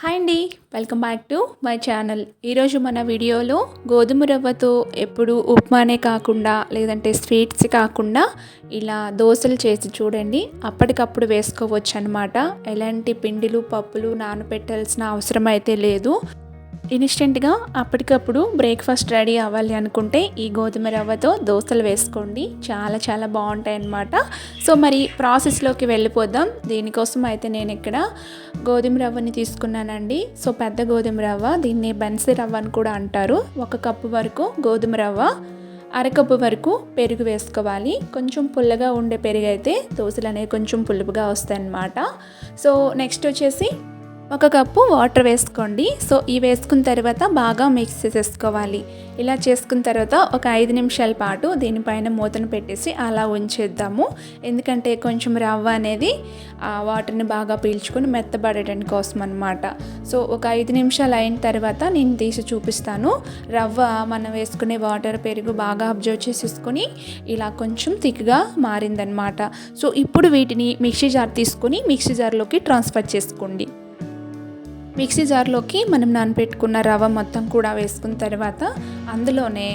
Hi అండి welcome back to my channel ఈరోజు మన వీడియోలో గోధుమ రవ్వతో ఎప్పుడు ఉప్మానే కాకుండా లేదంటే స్వీట్స్ కాకుండా ఇలా దోశలు చేసి చూడండి. అప్పటికప్పుడు వేసుకోవచ్చు అనమాట ఎలాంటి పిండిలు పప్పులు నానబెట్టాల్సిన అవసరం అయితే లేదు. ఇన్స్టెంట్గా అప్పటికప్పుడు బ్రేక్ఫాస్ట్ రెడీ అవ్వాలి అనుకుంటే ఈ గోధుమ రవ్వతో దోశలు వేసుకోండి. చాలా చాలా బాగుంటాయి అన్నమాట సో మరి ప్రాసెస్లోకి వెళ్ళిపోదాం. దీనికోసం అయితే నేను ఇక్కడ గోధుమ రవ్వని తీసుకున్నానండి. సో పెద్ద గోధుమ రవ్వ దీన్ని బెన్సీ రవ్వ అని కూడా అంటారు. ఒక కప్పు వరకు గోధుమ రవ్వ అరకప్పు వరకు పెరుగు వేసుకోవాలి. కొంచెం పుల్లగా ఉండే పెరుగు అయితే దోశలు అనేవి కొంచెం పులుపుగా వస్తాయి అన్నమాట సో నెక్స్ట్ వచ్చేసి ఒక కప్పు వాటర్ వేసుకోండి. సో ఈ వేసుకున్న తర్వాత బాగా మిక్స్ చేసేసుకోవాలి. ఇలా చేసుకున్న తర్వాత ఒక ఐదు నిమిషాల పాటు దీనిపైన మూతను పెట్టేసి అలా ఉంచేద్దాము. ఎందుకంటే కొంచెం రవ్వ అనేది ఆ వాటర్ని బాగా పీల్చుకొని మెత్తబడేటానికి కోసం అనమాట సో ఒక ఐదు నిమిషాలు అయిన తర్వాత నేను తీసి చూపిస్తాను. రవ్వ మనం వేసుకునే వాటర్ పెరుగు బాగా అబ్జర్వ్ చేసేసుకొని ఇలా కొంచెం థిక్గా మారిందనమాట సో ఇప్పుడు వీటిని మిక్సీ జార్ తీసుకొని మిక్సీ జార్లోకి ట్రాన్స్ఫర్ చేసుకోండి. మిక్సీ జార్లోకి మనం నానబెట్టుకున్న రవ్వ మొత్తం కూడా వేసుకున్న తర్వాత అందులోనే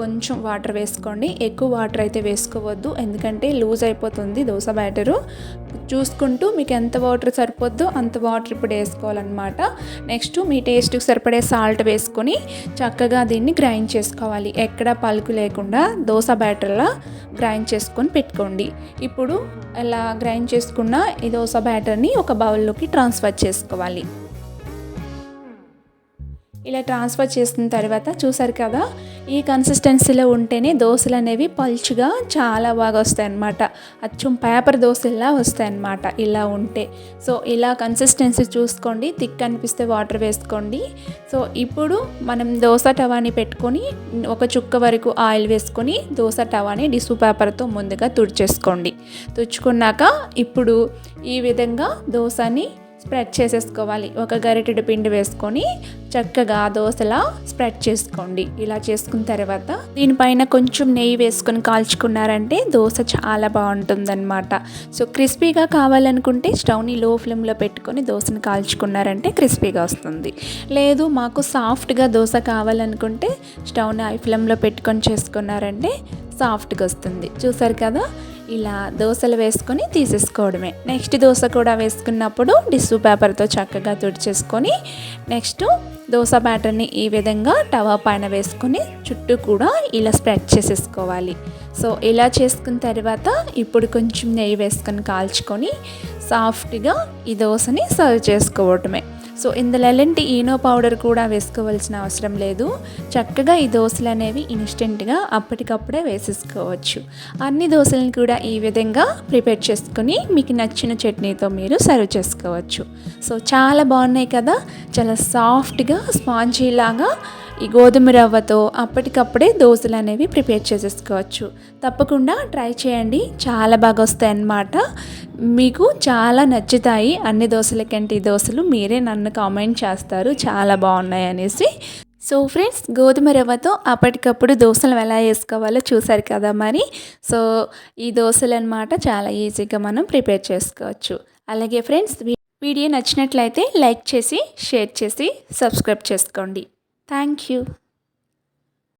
కొంచెం వాటర్ వేసుకోండి. ఎక్కువ వాటర్ అయితే వేసుకోవద్దు. ఎందుకంటే లూజ్ అయిపోతుంది దోశ బ్యాటరు. చూసుకుంటూ మీకు ఎంత వాటర్ సరిపోద్దో అంత వాటర్ ఇప్పుడు వేసుకోవాలన్నమాట. నెక్స్ట్ మీ టేస్ట్కి సరిపడే సాల్ట్ వేసుకొని చక్కగా దీన్ని గ్రైండ్ చేసుకోవాలి. ఎక్కడ పలుకు లేకుండా దోశ బ్యాటర్లా గ్రైండ్ చేసుకొని పెట్టుకోండి. ఇప్పుడు అలా గ్రైండ్ చేసుకున్న ఈ దోశ బ్యాటర్ని ఒక బౌల్లోకి ట్రాన్స్ఫర్ చేసుకోవాలి. ఇలా ట్రాన్స్ఫర్ చేసిన తర్వాత చూసారు కదా ఈ కన్సిస్టెన్సీలో ఉంటేనే దోశలు అనేవి పల్చుగా చాలా బాగా వస్తాయి అన్నమాట. అచ్చం పేపర్ దోశల్లా వస్తాయి అన్నమాట ఇలా ఉంటే. సో ఇలా కన్సిస్టెన్సీ చూసుకోండి థిక్ అనిపిస్తే వాటర్ వేసుకోండి. సో ఇప్పుడు మనం దోశ టవాని పెట్టుకొని ఒక చుక్క వరకు ఆయిల్ వేసుకొని దోశ టవాని డిసు పేపర్తో ముందుగా తుడిచేసుకోండి. తుడుచుకున్నాక ఇప్పుడు ఈ విధంగా దోశని స్ప్రెడ్ చేసేసుకోవాలి. ఒక గరిటెడు పిండి వేసుకొని చక్కగా దోశలా స్ప్రెడ్ చేసుకోండి. ఇలా చేసుకున్న తర్వాత దీనిపైన కొంచెం నెయ్యి వేసుకొని కాల్చుకున్నారంటే దోశ చాలా బాగుంటుందన్నమాట. సో క్రిస్పీగా కావాలనుకుంటే స్టవ్ని లో ఫ్లేమ్లో పెట్టుకొని దోశను కాల్చుకున్నారంటే క్రిస్పీగా వస్తుంది. లేదు మాకు సాఫ్ట్గా దోశ కావాలనుకుంటే స్టవ్ని హై ఫ్లేమ్లో పెట్టుకొని చేసుకున్నారంటే సాఫ్ట్గా వస్తుంది. చూసారు కదా? ఇలా దోశలు వేసుకొని తీసేసుకోవడమే. నెక్స్ట్ దోశ కూడా వేసుకున్నప్పుడు టిష్యూ పేపర్తో చక్కగా తుడిచేసుకొని నెక్స్ట్ దోశ బ్యాటర్ని ఈ విధంగా టవా పైన వేసుకొని చుట్టూ కూడా ఇలా స్ప్రెడ్ చేసేసుకోవాలి. సో ఇలా చేసుకున్న తర్వాత ఇప్పుడు కొంచెం నెయ్యి వేసుకొని కాల్చుకొని సాఫ్ట్గా ఈ దోశని సర్వ్ చేసుకోవటమే సో ఇందులో ఎలాంటి ఈనో పౌడర్ కూడా వేసుకోవాల్సిన అవసరం లేదు చక్కగా ఈ దోశలు అనేవి ఇన్స్టెంట్గా అప్పటికప్పుడే వేసేసుకోవచ్చు అన్ని దోశలను కూడా ఈ విధంగా ప్రిపేర్ చేసుకుని మీకు నచ్చిన చట్నీతో మీరు సర్వ్ చేసుకోవచ్చు సో చాలా బాగున్నాయి కదా చాలా సాఫ్ట్గా స్పాంజీ లాగా ఈ గోధుమ రవ్వతో అప్పటికప్పుడే దోశలు అనేవి ప్రిపేర్ చేసేసుకోవచ్చు. తప్పకుండా ట్రై చేయండి. చాలా బాగా వస్తాయి అన్నమాట మీకు చాలా నచ్చుతాయి అన్ని దోశల కంటే ఈ దోశలు. మీరే నన్ను కామెంట్ చేస్తారు. చాలా బాగున్నాయి అనేసి. సో ఫ్రెండ్స్ గోధుమ రవ్వతో అప్పటికప్పుడు దోశలు ఎలా వేసుకోవాలో చూసారు కదా మరి. సో ఈ దోశలు అనమాట చాలా ఈజీగా మనం ప్రిపేర్ చేసుకోవచ్చు. అలాగే ఫ్రెండ్స్ వీడియో నచ్చినట్లయితే లైక్ చేసి షేర్ చేసి సబ్స్క్రైబ్ చేసుకోండి. Thank you